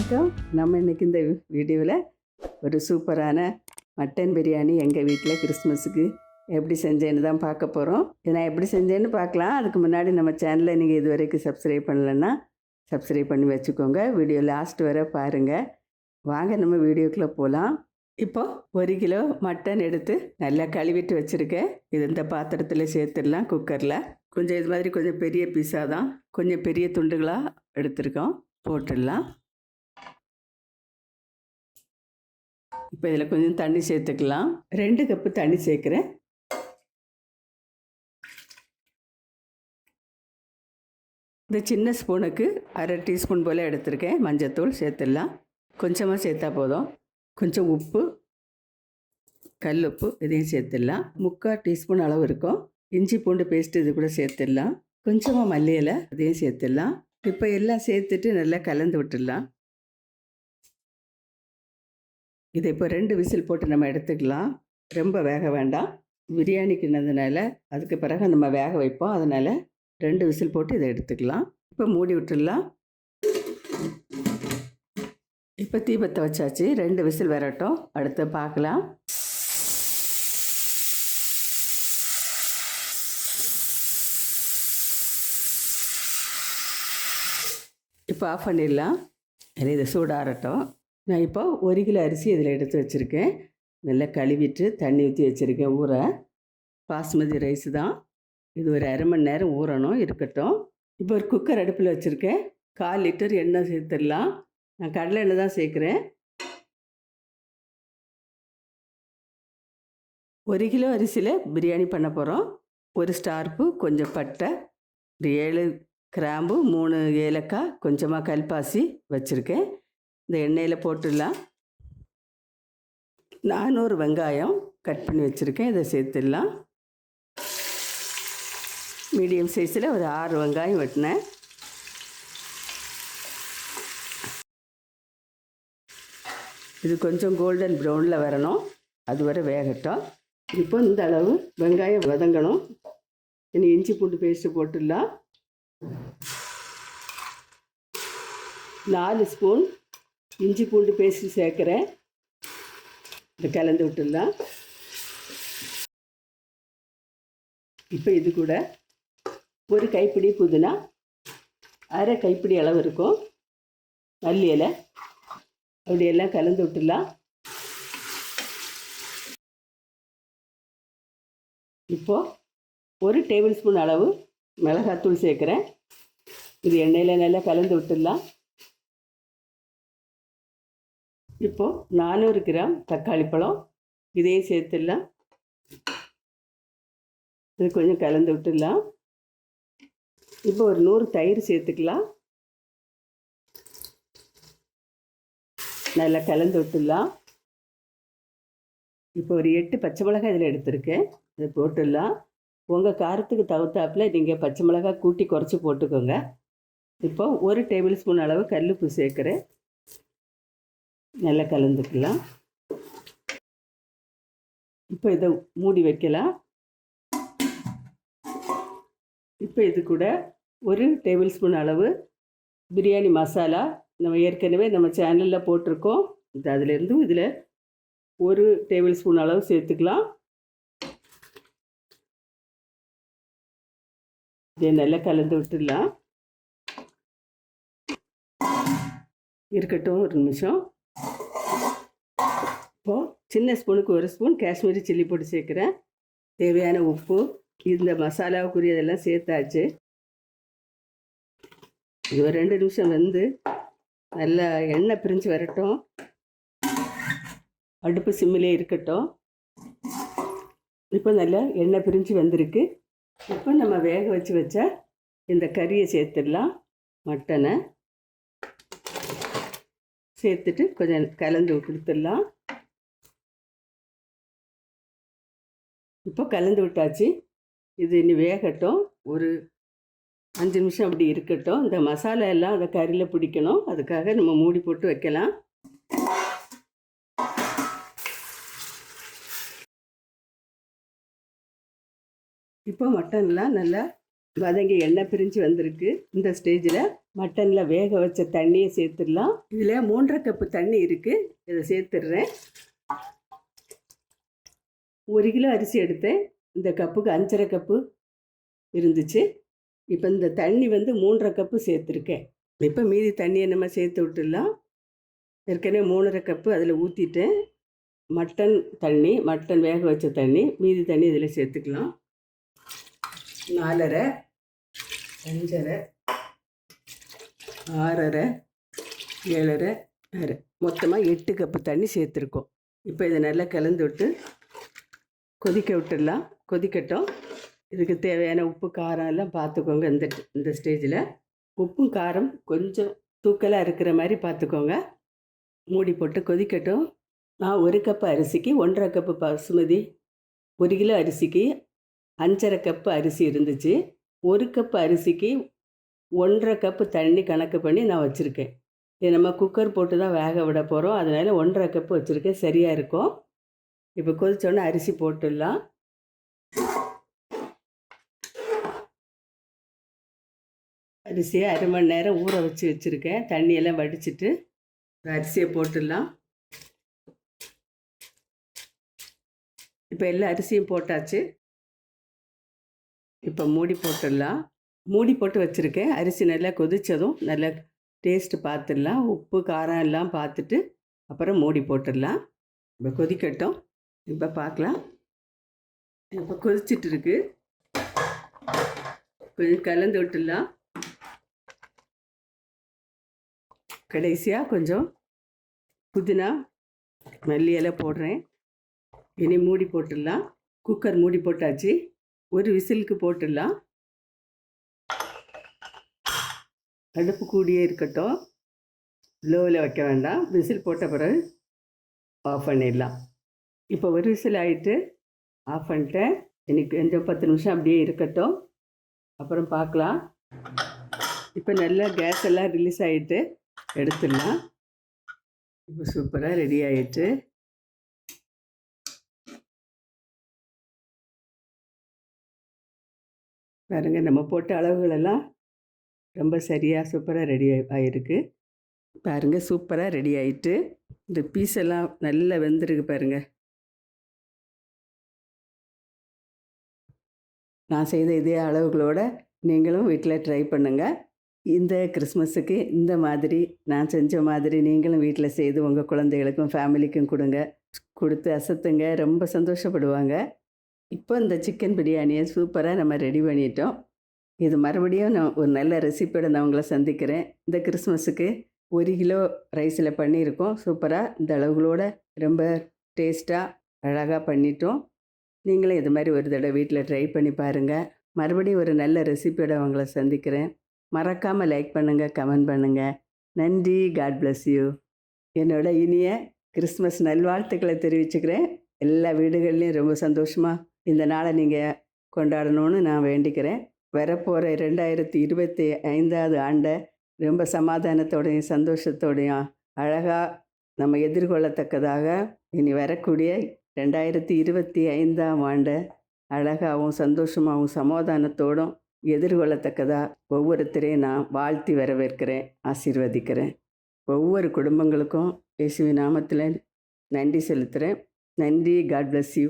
வணக்கம். நம்ம இன்னைக்கு இந்த வீடியோவில் ஒரு சூப்பரான மட்டன் பிரியாணி எங்கள் வீட்டில் கிறிஸ்மஸுக்கு எப்படி செஞ்சேன்னு தான் பார்க்க போகிறோம். நான் எப்படி செஞ்சேன்னு பார்க்கலாம். அதுக்கு முன்னாடி நம்ம சேனலை நீங்கள் இது வரைக்கும் சப்ஸ்கிரைப் பண்ணலன்னா சப்ஸ்கிரைப் பண்ணி வச்சுக்கோங்க. வீடியோ லாஸ்ட் வரை பாருங்கள் வாங்க நம்ம வீடியோக்குள்ளே போகலாம். இப்போ ஒரு கிலோ மட்டன் எடுத்து நல்லா கழுவிட்டு வச்சுருக்கேன். இது இந்த பாத்திரத்தில் சேர்த்துடலாம் குக்கரில். கொஞ்சம் இது மாதிரி கொஞ்சம் பெரிய பீஸாக தான் கொஞ்சம் பெரிய துண்டுகளாக எடுத்திருக்கோம். போட்டுடலாம். இப்போ இதில் கொஞ்சம் தண்ணி சேர்த்துக்கலாம். ரெண்டு கப்பு தண்ணி சேர்க்குறேன். இந்த சின்ன ஸ்பூனுக்கு அரை டீஸ்பூன் போல் எடுத்திருக்கேன். மஞ்சத்தூள் சேர்த்துடலாம். கொஞ்சமாக சேர்த்தா போதும். கொஞ்சம் உப்பு கல் உப்பு இதையும் சேர்த்துடலாம். முக்கால் டீஸ்பூன் அளவு இருக்கும். இஞ்சி பூண்டு பேஸ்ட் இது கூட சேர்த்துடலாம். கொஞ்சமாக மல்லி இதையும் சேர்த்துடலாம். இப்போ எல்லாம் சேர்த்துட்டு நல்லா கலந்து விட்டுடலாம். இதை இப்போ ரெண்டு விசில் போட்டு நம்ம எடுத்துக்கலாம். ரொம்ப வேக வேண்டாம். பிரியாணிக்குனதுனால அதுக்கு பிறகு நம்ம வேக வைப்போம். அதனால் ரெண்டு விசில் போட்டு இதை எடுத்துக்கலாம். இப்போ மூடி விட்டுடலாம். இப்போ தீபத்தை வச்சாச்சு. ரெண்டு விசில் வரட்டும். அடுத்து பார்க்கலாம். இப்போ ஆஃப் பண்ணிடலாம். இது இதை சூடாகட்டும் நான் இப்போ ஒரு கிலோ அரிசி இதில் எடுத்து வச்சுருக்கேன். நல்லா கழுவிட்டு தண்ணி ஊற்றி வச்சுருக்கேன் ஊற. பாஸ்மதி ரைஸ் தான். இது ஒரு அரை மணி நேரம் ஊறணும் இருக்கட்டும். இப்போ ஒரு குக்கர் அடுப்பில் வச்சுருக்கேன். கால் லிட்டர் எண்ணெய் சேர்த்துடலாம். நான் கடலை எண்ணெய் தான் சேர்க்குறேன். ஒரு கிலோ அரிசியில் பிரியாணி பண்ண போகிறோம். ஒரு ஸ்டார்ப்பு கொஞ்சம் பட்டை ஒரு ஏழு கிராம்பு மூணு ஏலக்காய் கொஞ்சமாக கல்பாசி வச்சுருக்கேன். இந்த எண்ணெயில் போட்டுடலாம். நானூறு வெங்காயம் கட் பண்ணி வச்சுருக்கேன். இதை சேர்த்துடலாம். மீடியம் சைஸில் ஒரு ஆறு வெங்காயம் வெட்டினேன். இது கொஞ்சம் கோல்டன் ப்ரௌனில் வரணும். அது வரை வேகட்டும். இப்போ இந்த அளவு வெங்காயம் வதங்கணும். இனி இஞ்சி பூண்டு பேஸ்ட்டு போட்டுடலாம். நாலு ஸ்பூன் இஞ்சி பூண்டு பேஸ்ட்டு சேர்க்குறேன். இதை கலந்து விட்டுடலாம். இப்போ இது கூட ஒரு கைப்பிடி புதினா அரை கைப்பிடி அளவு இருக்கும். மல்லி இலை அப்படியெல்லாம் கலந்து விட்டுடலாம். இப்போது ஒரு டேபிள் ஸ்பூன் அளவு மிளகாத்தூள் சேர்க்குறேன். இது எண்ணெயில் நல்லா கலந்து விட்டுடலாம். இப்போது நானூறு கிராம் தக்காளி பழம் இதையும் சேர்த்துடலாம். இது கொஞ்சம் கலந்து விட்டுடலாம். இப்போ ஒரு நூறு தயிர் சேர்த்துக்கலாம். நல்லா கலந்து விட்டுடலாம். இப்போ ஒரு எட்டு பச்சை மிளகாய் இதில் எடுத்திருக்கேன். இதை போட்டுடலாம். உங்கள் காரத்துக்கு தகுத்தாப்பில் நீங்கள் பச்சை மிளகாய் கூட்டி குறைச்சி போட்டுக்கோங்க. இப்போ ஒரு டேபிள் ஸ்பூன் அளவு கல்லுப்பு சேர்க்குறேன். நல்லா கலந்துக்கலாம். இப்போ இதை மூடி வைக்கலாம். இப்போ இது கூட ஒரு டேபிள் ஸ்பூன் அளவு பிரியாணி மசாலா நம்ம ஏற்கனவே நம்ம சேனலில் போட்டிருக்கோம். இது அதிலேருந்து இதில் ஒரு டேபிள் ஸ்பூன் அளவு சேர்த்துக்கலாம். இதை நல்லா கலந்து விட்டுடலாம். இருக்கட்டும் ஒரு நிமிஷம். இப்போது சின்ன ஸ்பூனுக்கு ஒரு ஸ்பூன் காஷ்மீரி சில்லி போட்டு சேர்க்குறேன். தேவையான உப்பு இந்த மசாலாவுக்குரியதெல்லாம் சேர்த்தாச்சு. இது ஒரு ரெண்டு நிமிஷம் வந்து நல்லா எண்ணெய் பிரிஞ்சு வரட்டும். அடுப்பு சிம்மிலே இருக்கட்டும். இப்போ நல்லா எண்ணெய் பிரிஞ்சு வந்திருக்கு. இப்போ நம்ம வேக வச்சு வச்ச இந்த கறியை சேர்த்துடலாம். மட்டனை. சேர்த்துட்டு கொஞ்சம் கலந்து கொடுத்துடலாம். இப்போ கலந்து விட்டாச்சு. இது இனி வேகட்டும். ஒரு அஞ்சு நிமிஷம் அப்படி இருக்கட்டும். இந்த மசாலா எல்லாம் அதை கறியில் பிடிக்கணும். அதுக்காக நம்ம மூடி போட்டு வைக்கலாம். இப்போ மட்டன்லாம் நல்லா வதங்கி எண்ணெய் பிரிஞ்சு வந்திருக்கு. இந்த ஸ்டேஜில் மட்டனில் வேக வச்ச தண்ணியை சேர்த்துடலாம். இதில் மூன்றரை கப்பு தண்ணி இருக்குது இதை சேர்த்துடுறேன். ஒரு கிலோ அரிசி எடுத்தேன். இந்த கப்புக்கு அஞ்சரை கப்பு இருந்துச்சு. இப்போ இந்த தண்ணி வந்து மூன்றரை கப்பு சேர்த்துருக்கேன். இப்போ மீதி தண்ணியை நம்ம சேர்த்து விட்டுடலாம். ஏற்கனவே மூணரை கப்பு அதில் ஊற்றிட்டேன் மட்டன் தண்ணி மட்டன் வேக வச்ச தண்ணி மீதி தண்ணி இதில் சேர்த்துக்கலாம். நாலரை அஞ்சரை. ஆறரை ஏழரை அரை மொத்தமாக எட்டு கப்பு தண்ணி சேர்த்துருக்கோம். இப்போ இதை நல்லா கலந்து விட்டு கொதிக்க விட்டுடலாம். கொதிக்கட்டும். இதுக்கு தேவையான உப்பு காரம் எல்லாம் பார்த்துக்கோங்க இந்த இந்த ஸ்டேஜில் உப்பும் காரம் கொஞ்சம் தூக்கலாக இருக்கிற மாதிரி பார்த்துக்கோங்க மூடி போட்டு கொதிக்கட்டும். நான் ஒரு கப்பு அரிசிக்கு ஒன்றரை கப்பு பசுமதி ஒரு கிலோ அரிசிக்கு அஞ்சரை கப்பு அரிசி இருந்துச்சு. ஒரு கப்பு அரிசிக்கு ஒன்றரை கப்பு தண்ணி கணக்கு பண்ணி நான் வச்சுருக்கேன். இது நம்ம குக்கர் போட்டு தான் வேக விட போகிறோம் அதனால் ஒன்றரை கப்பு வச்சுருக்கேன். சரியாக இருக்கும். இப்போ கொதிச்சோன்னே அரிசி போட்டுடலாம். அரிசியை அரை மணி நேரம் ஊற வச்சு வச்சுருக்கேன். தண்ணியெல்லாம் வடிச்சிட்டு அரிசியை போட்டுடலாம். இப்போ எல்லா அரிசியும் போட்டாச்சு. இப்போ மூடி போட்டுடலாம். மூடி போட்டு வச்சுருக்கேன். அரிசி நல்லா கொதித்ததும் நல்லா டேஸ்ட்டு பார்த்துடலாம் உப்பு காரம் எல்லாம் பார்த்துட்டு அப்புறம் மூடி போட்டுடலாம். இப்போ கொதிக்கட்டும். இப்போ பார்க்கலாம் இப்போ கொதிச்சிட்டு இருக்கு. கொஞ்சம் கலந்து விட்டுடலாம். கடைசியாக கொஞ்சம் புதினா மல்லி இலை போடுறேன். இனி மூடி போட்டுடலாம். குக்கர் மூடி போட்டாச்சு. ஒரு விசிலுக்கு போட்டுடலாம். அடுப்பு கூடியே இருக்கட்டும். லோவில் வைக்க வேண்டாம். விசில் போட்ட பிறகு ஆஃப் பண்ணிடலாம். இப்போ ஒரு விசில் ஆகிட்டு ஆஃப் பண்ணிட்டேன். எனக்கு கொஞ்சம் பத்து நிமிஷம் அப்படியே இருக்கட்டும். அப்புறம் பார்க்கலாம். இப்போ நல்லா கேஸ் எல்லாம் ரிலீஸ் ஆகிட்டு எடுத்துடலாம். இப்போ சூப்பராக ரெடி ஆகிட்டு பாருங்கள் நம்ம போட்ட அளவுகளெல்லாம் ரொம்ப சரியாக சூப்பராக ரெடி ஆகிருக்கு பாருங்கள் சூப்பராக ரெடி ஆயிட்டு இந்த பீஸ் எல்லாம் நல்லா வெந்திருக்கு பாருங்கள் நான் செய்த இதே அளவுகளோட நீங்களும் வீட்டில் ட்ரை பண்ணுங்கள் இந்த கிறிஸ்மஸுக்கு இந்த மாதிரி நான் செஞ்ச மாதிரி நீங்களும் வீட்டில் செய்து உங்கள் குழந்தைகளுக்கும் ஃபேமிலிக்கும் கொடுங்க. கொடுத்து அசத்துங்க ரொம்ப சந்தோஷப்படுவாங்க. இப்போ இந்த சிக்கன் பிரியாணியை சூப்பராக நம்ம ரெடி பண்ணிட்டோம். இது மறுபடியும் நான் ஒரு நல்ல ரெசிபியோட நான் உங்களை சந்திக்கிறேன். இந்த கிறிஸ்மஸுக்கு ஒரு கிலோ ரைஸில் பண்ணியிருக்கோம். சூப்பராக இந்த அளவுகளோட ரொம்ப டேஸ்ட்டாக அழகாக பண்ணிட்டோம். நீங்களும் இது மாதிரி ஒரு தடவை வீட்டில் ட்ரை பண்ணி பாருங்கள் மறுபடியும் ஒரு நல்ல ரெசிபியோட உங்களை சந்திக்கிறேன். மறக்காமல் லைக் பண்ணுங்கள் கமெண்ட் பண்ணுங்கள் நன்றி. காட் பிளஸ் யூ என்னோட இனிய கிறிஸ்மஸ் நல்வாழ்த்துக்களை தெரிவிச்சுக்கிறேன். எல்லா வீடுகள்லையும் ரொம்ப சந்தோஷமாக இந்த நாளை நீங்கள் கொண்டாடணும்னு நான் வேண்டிக்கிறேன். வரப்போகிற ரெண்டாயிரத்தி இருபத்தி ஐந்தாவது ஆண்டை ரொம்ப சமாதானத்தோடையும் சந்தோஷத்தோடையும் அழகாக நம்ம எதிர்கொள்ளத்தக்கதாக இனி வரக்கூடிய ரெண்டாயிரத்தி இருபத்தி ஐந்தாம் ஆண்டை அழகாகவும் சந்தோஷமாகவும் சமாதானத்தோடும் எதிர்கொள்ளத்தக்கதாக ஒவ்வொருத்தரையும் நான் வாழ்த்தி வரவேற்கிறேன் ஆசீர்வதிக்கிறேன். ஒவ்வொரு குடும்பங்களுக்கும் இயேசுவின் நாமத்தில் நன்றி செலுத்துகிறேன் நன்றி. God bless you